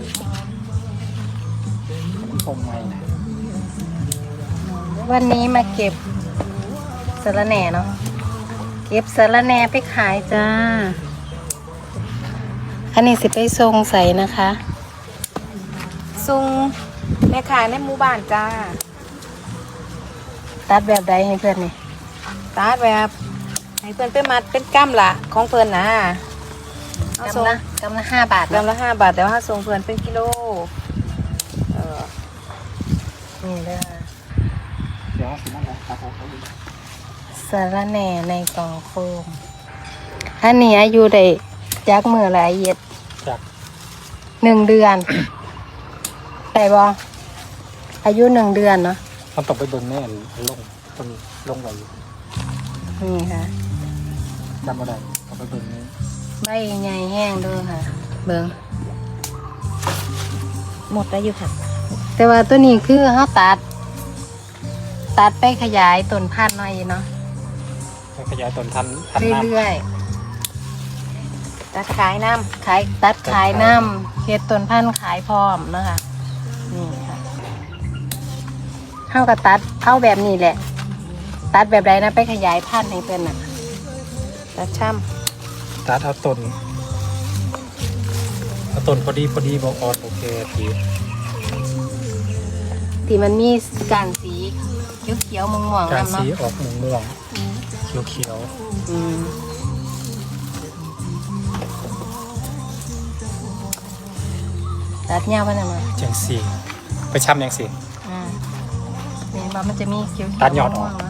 เลยมันคงไม่วันนี้มาเก็บสะระแหน่เนาะ เก็บสะระแหน่ไปขายจ้า อันนี้สิไปทรงใส่นะคะซุงแม่ขายในหมู่บ้านจ้า ตัดแบบใดให้เพื่อนนี่ตาดแบบ ให้เพื่อนไปมัดเป็นกั้มละของเพื่อนนะ เอาส่งกำละกำละห้าบาทกำละห้าบาทแต่ว่าส่งเพื่อนเป็นกิโลเออนี่เลยค่ะเดี๋ยวสินั่นแหละครับเขาอยู่สะระแหน่ในกล่องโฟมอันนี้อายุได้จักมือหลายเย็ดจากหนึ่งเดือนได้บออายุหนึ่งเดือนเนาะมันต้องไปเบิ่งแน่นลงต้นลงไว้อยู่นี่ค่ะจำบ่ได้ต้องไปเบิ่งนี่ ใบใหญ่แห้งเด้วยค่ะ เบิงหมดแล้วอยู่ค่ะ แต่ว่าตัวนี้คือเขาตัด ตัดไปขยายต้นพันธุ์หน่อยเนาะไปขยายต้นทันทันน้เรื่อยตัดขายน้ๆขายตัดขายน้ำเฮ็ดต้นพันธุ์ขายพร้อมเนาะคะนี่ค่ะเขาก็ตัดเอาแบบนี้แหละ ตัดแบบใดนะไปขยายพันธุ์ให้เพิ่นน่ะำตัดช่ำ ตัดเอาต้นเอาต้นพอดีพอดีบอกออดโอเคทีที่มันมีการสีเขียวๆม่วงๆการนำเนาะสีออกม่วงม่วงเขียวเขียวอืมตัดเงาไปหน่อยมาๆจังสีไปช้ำยังสีอ่าเนี่ยว่ามันจะมีเขียวๆตัดยอดออกม่วงๆเนาะ